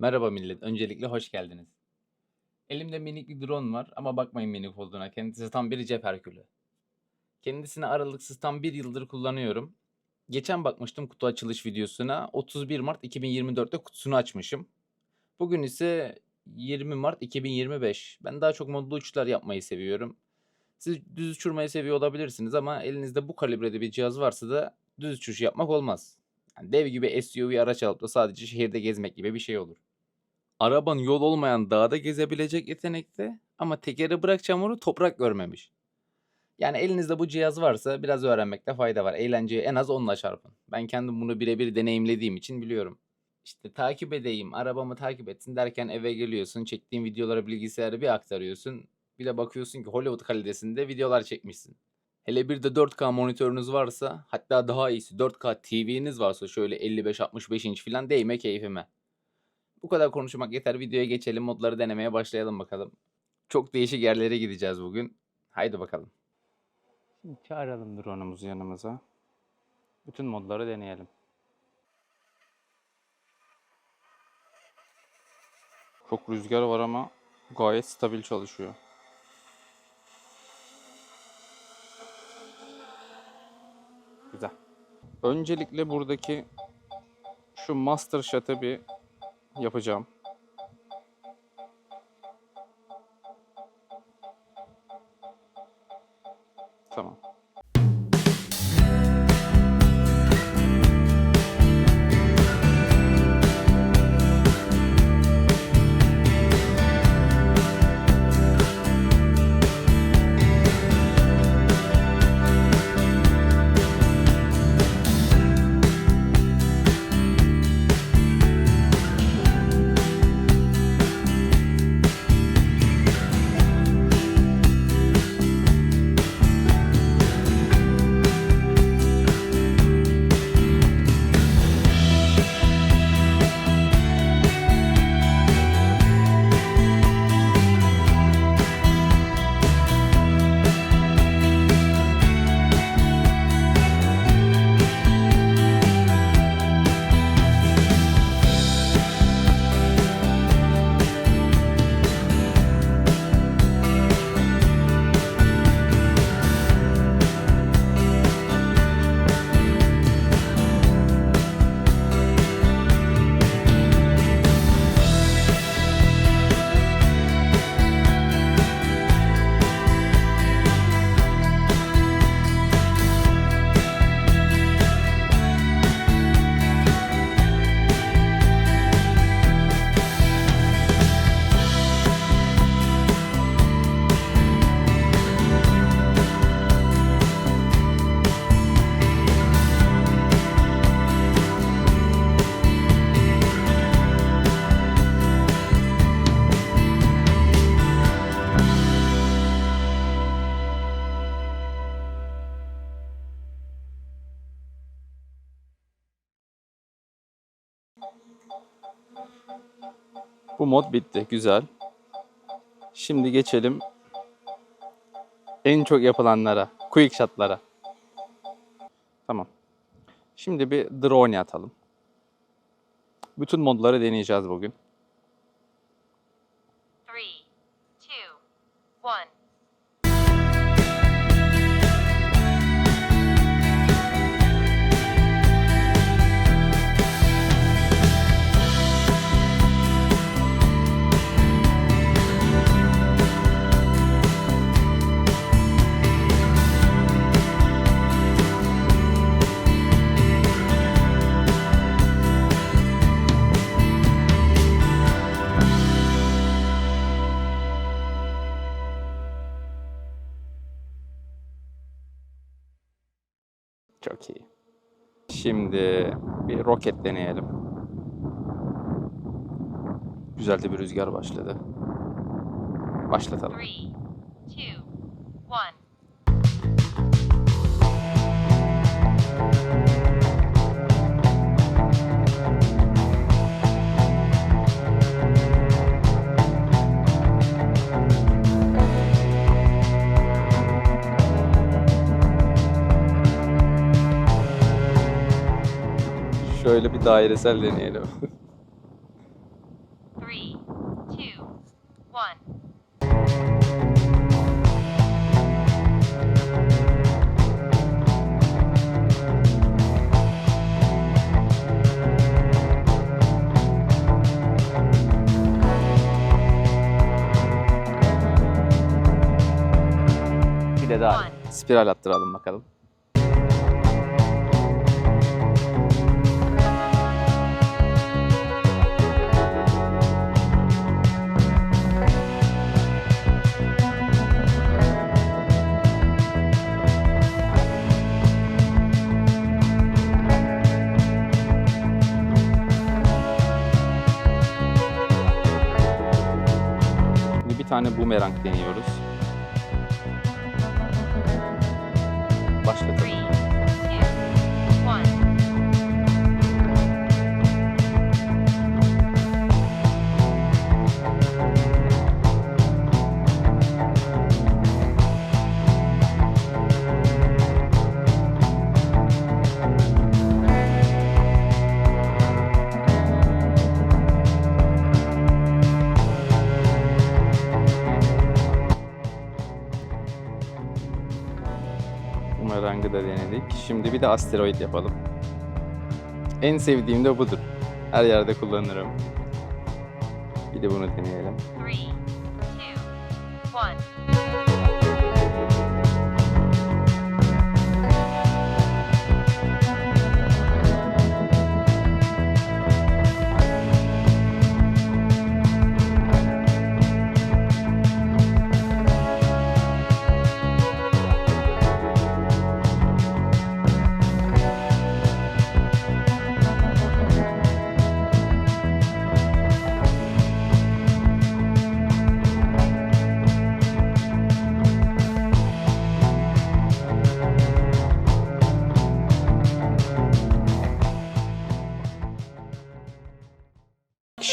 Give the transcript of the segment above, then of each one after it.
Merhaba millet, öncelikle hoş geldiniz. Elimde minik bir drone var ama bakmayın minik olduğuna, kendisi tam bir cep herkülü. Kendisini aralıksız tam bir yıldır kullanıyorum. Geçen bakmıştım kutu açılış videosuna, 31 Mart 2024'te kutusunu açmışım. Bugün ise 20 Mart 2025. Ben daha çok modlu uçuşlar yapmayı seviyorum. Siz düz uçurmayı seviyor olabilirsiniz ama elinizde bu kalibrede bir cihaz varsa da düz uçuş yapmak olmaz. Yani dev gibi SUV araç alıp da sadece şehirde gezmek gibi bir şey olur. Araban yol olmayan dağda gezebilecek yetenekte ama tekeri bırak çamuru toprak görmemiş. Yani elinizde bu cihaz varsa biraz öğrenmekte fayda var. Eğlenceyi en az onunla çarpın. Ben kendim bunu birebir deneyimlediğim için biliyorum. İşte takip edeyim, arabamı takip etsin derken eve geliyorsun, çektiğin videoları bilgisayara bir aktarıyorsun. Bir de bakıyorsun ki Hollywood kalitesinde videolar çekmişsin. Hele bir de 4K monitörünüz varsa, hatta daha iyisi 4K TV'niz varsa şöyle 55-65 inç falan değme keyfime. Bu kadar konuşmak yeter. Videoya geçelim. Modları denemeye başlayalım bakalım. Çok değişik yerlere gideceğiz bugün. Haydi bakalım. Şimdi çağıralım drone'umuzu yanımıza. Bütün modları deneyelim. Çok rüzgar var ama gayet stabil çalışıyor. Güzel. Öncelikle buradaki şu master shot'ı bir yapacağım. Tamam. Bu mod bitti. Güzel. Şimdi geçelim en çok yapılanlara. Quick shot'lara. Tamam. Şimdi bir drone atalım. Bütün modları deneyeceğiz bugün. Three, two, one. Çok iyi. Şimdi bir roket deneyelim. Güzel de bir rüzgar başladı. Başlatalım. Three, two, one. Şöyle bir dairesel deneyelim. Three, two, one. Bir de daha spiral attıralım bakalım. Tane boomerang deniyoruz. Başlatalım. Da denedik. Şimdi bir de asteroid yapalım. En sevdiğim de budur. Her yerde kullanırım. Bir de bunu deneyelim. Three, two, one.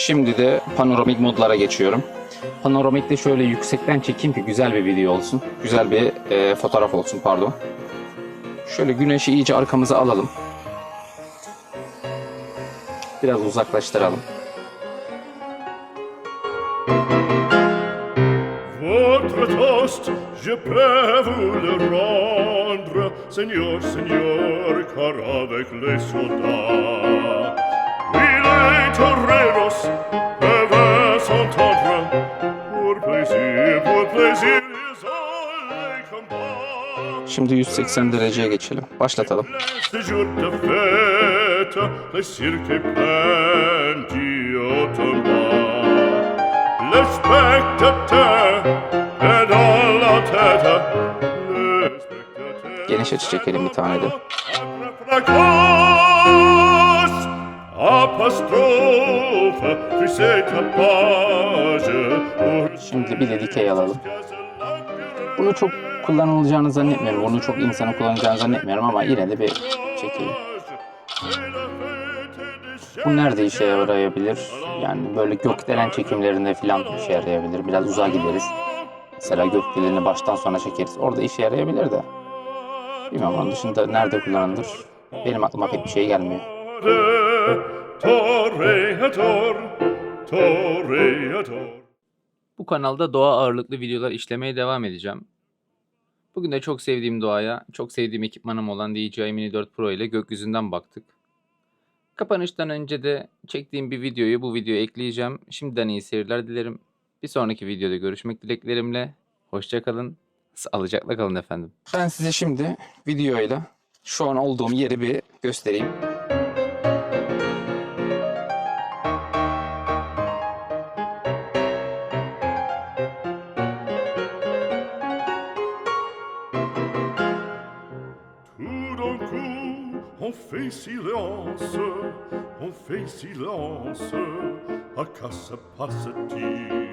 Şimdi de panoramik modlara geçiyorum. Panoramikte şöyle yüksekten çekeyim ki güzel bir video olsun. Güzel bir e, fotoğraf olsun pardon. Şöyle güneşi iyice arkamıza alalım. Biraz uzaklaştıralım. Votre toast, je peux vous le rendre, Seigneur, Seigneur, car avec les soldats, Şimdi 180 dereceye geçelim. Başlatalım. Geniş açı çekelim bir tane de. Şimdi bir de dikey alalım. Bunu çok kullanılacağını zannetmiyorum. Bunu çok insanın kullanacağını zannetmiyorum ama yine de bir çekeyim. Bu nerede işe yarayabilir? Yani böyle gökdelen çekimlerinde falan işe yarayabilir. Biraz uzağa gideriz. Mesela gökdeleni baştan sona çekeriz. Orada işe yarayabilir de. Bilmem onun dışında nerede kullanılır? Benim aklıma pek bir şey gelmiyor. Bu kanalda doğa ağırlıklı videolar işlemeye devam edeceğim. Bugün de çok sevdiğim doğaya, çok sevdiğim ekipmanım olan DJI Mini 4 Pro ile gökyüzünden baktık. Kapanıştan önce de çektiğim bir videoyu bu videoya ekleyeceğim. Şimdiden iyi seyirler dilerim. Bir sonraki videoda görüşmek dileklerimle. Hoşçakalın. Sağlıcakla kalın efendim. Ben size şimdi videoyla şu an olduğum yeri bir göstereyim. Fait silence, on fait silence. À quoi se passe-t-il?